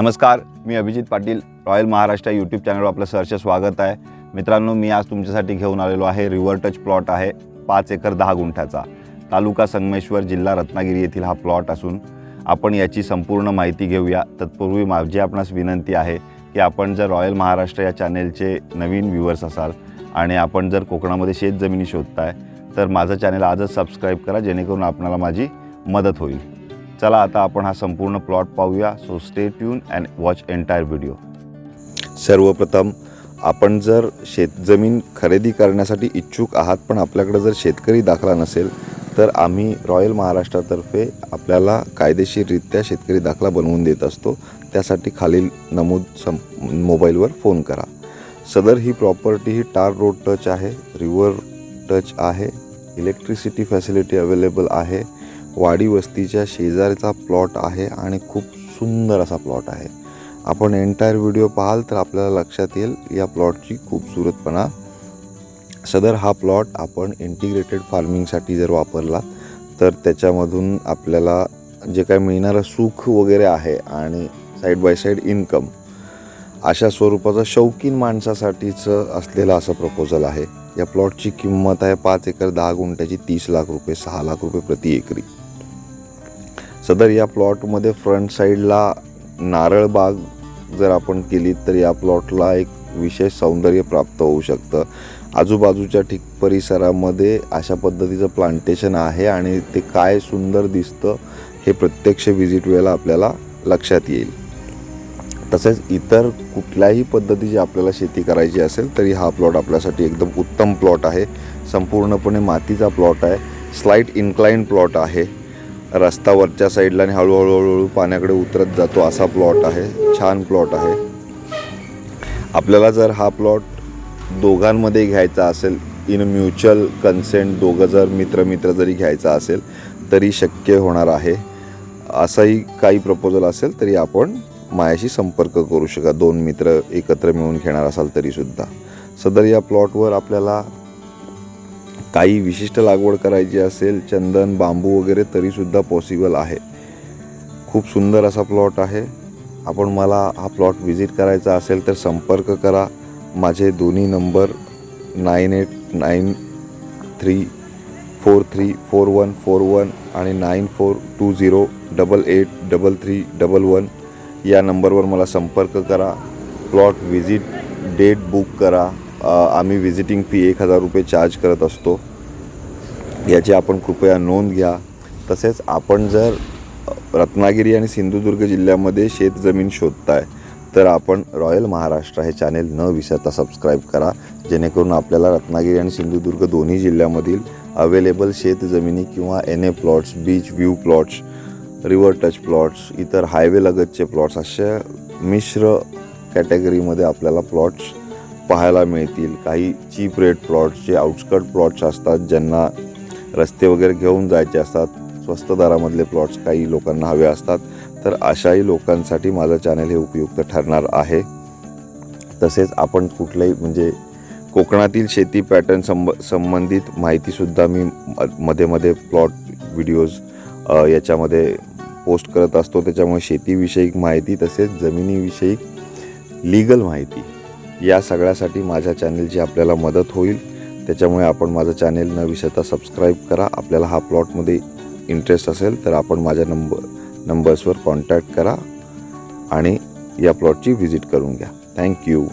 नमस्कार मी Abhijit Patil royal Maharashtra YouTube चॅनलवर आपलं सहर्ष स्वागत आहे. मित्रांनो मी आज तुमच्यासाठी घेऊन आलेलो आहे रिव्हर टच प्लॉट आहे पाच एकर दहा गुंठ्याचा. तालुका संगमेश्वर जिल्हा रत्नागिरी येथील हा प्लॉट असून आपण याची संपूर्ण माहिती घेऊया. तत्पूर्वी माझी आपणास विनंती आहे की आपण जर रॉयल महाराष्ट्र या चॅनेलचे नवीन व्ह्युअर्स असाल आणि आपण जर कोकणामध्ये शेत जमिनी शोधताय तर माझं चॅनल आजच सबस्क्राईब करा जेणेकरून आपणाला माझी मदत होईल. चला आता आपण हा संपूर्ण प्लॉट पाहूया. So stay tune and watch entire video सर्वप्रथम आपण जर शेतजमीन खरेदी करण्यासाठी इच्छुक आहात पण आपल्याकडे जर शेतकरी दाखला नसेल तर आम्ही रॉयल महाराष्ट्रातर्फे आपल्याला कायदेशीररित्या शेतकरी दाखला बनवून देत असतो. त्यासाठी खालील नमूद सं मोबाईलवर फोन करा. सदर ही प्रॉपर्टी ही टार रोड टच आहे रिव्हर टच आहे इलेक्ट्रिसिटी फॅसिलिटी अवेलेबल आहे. वाडी वस्तीच्या शेजारचा प्लॉट आहे आणि खूप सुंदर असा प्लॉट आहे. आपण एंटायर व्हिडिओ पाहाल तर आपल्याला लक्षात येईल या प्लॉटची खूपसूरतपणा सदर हा प्लॉट आपण इंटिग्रेटेड फार्मिंगसाठी जर वापरला तर त्याच्यामधून आपल्याला जे काय मिळणारं सुख वगैरे आहे आणि साईड बाय साईड इन्कम अशा स्वरूपाचं शौकीन माणसासाठीचं असलेलं असं प्रपोजल आहे. या प्लॉटची किंमत आहे पाच एकर दहा गुंठ्याची तीस लाख रुपये सहा लाख रुपये प्रति एकरी. सदर या प्लॉटमध्ये फ्रंट साईडला नारळ बाग जर आपण केली तर या प्लॉटला एक विशेष सौंदर्य प्राप्त होऊ शकतं. आजूबाजूच्या ठीक परिसरामध्ये अशा पद्धतीचं प्लांटेशन आहे आणि ते काय सुंदर दिसतं हे प्रत्यक्ष व्हिजिट वेळेला आपल्याला लक्षात येईल. तसेच इतर कुठल्याही पद्धतीची आपल्याला शेती करायची असेल तरी हा प्लॉट आपल्यासाठी एकदम उत्तम प्लॉट आहे. संपूर्णपणे मातीचा प्लॉट आहे. स्लाईट इन्क्लाईन प्लॉट आहे. रस्ता वरच्या साईडला आणि हळूहळू हळूहळू पाण्याकडे उतरत जातो असा प्लॉट आहे. छान प्लॉट आहे. आपल्याला जर हा प्लॉट दोघांमध्ये घ्यायचा असेल इन म्युच्युअल कन्सेंट दोघं जर मित्र मित्र जरी घ्यायचा असेल तरी शक्य होणार आहे. असंही काही प्रपोजल असेल तरी आपण मायाशी संपर्क करू शका दोन मित्र एकत्र मिळून घेणार असाल तरीसुद्धा. सदर या प्लॉटवर आपल्याला काही विशिष्ट लागवड करायची असेल चंदन बांबू वगैरे तरीसुद्धा पॉसिबल आहे. खूप सुंदर असा प्लॉट आहे. आपण मला हा प्लॉट व्हिजिट करायचा असेल तर संपर्क करा. माझे दोन्ही number nine eight nine three four three four one four one आणि nine four two zero double eight double three double one या नंबरवर मला संपर्क करा. प्लॉट व्हिजिट डेट बुक करा. आम्ही व्हिजिटिंग फी एक हजार रुपये चार्ज करत असतो. याची आपण कृपया नोंद घ्या. तसेच आपण जर रत्नागिरी आणि सिंधुदुर्ग जिल्ह्यामध्ये शेतजमीन शोधताय तर आपण रॉयल महाराष्ट्र हे चॅनेल न विसरता सबस्क्राईब करा. जेणेकरून आपल्याला रत्नागिरी आणि सिंधुदुर्ग दोन्ही जिल्ह्यामधील अवेलेबल शेतजमिनी किंवा N A plots beach view plots river touch plots इतर हायवे लगतचे प्लॉट्स अशा मिश्र कॅटेगरीमध्ये आपल्याला प्लॉट्स पाहायला मिळतील. काही चीप रेट प्लॉट्स जे आउटस्कट प्लॉट्स असतात ज्यांना रस्ते वगैरे घेऊन जायचे असतात स्वस्त दरामधले प्लॉट्स काही लोकांना हवे असतात तर अशाही लोकांसाठी माझं चॅनल हे उपयुक्त ठरणार आहे. तसेच आपण कुठल्याही म्हणजे कोकणातील शेती पॅटर्न संब संबंधित माहितीसुद्धा मी म- मध्ये मध्ये प्लॉट व्हिडिओज याच्यामध्ये पोस्ट करत असतो. त्याच्यामुळे शेतीविषयक माहिती तसेच जमिनीविषयी लीगल माहिती या सगळ्यासाठी माझ्या चॅनेलची आपल्याला मदत होईल. त्याच्यामुळे आपण माझं चॅनेल न विसरता सबस्क्राईब करा. आपल्याला हा प्लॉटमध्ये इंटरेस्ट असेल तर आपण माझ्या नंबर नंबर्सवर कॉन्टॅक्ट करा आणि या प्लॉटची व्हिजिट करून घ्या. थँक्यू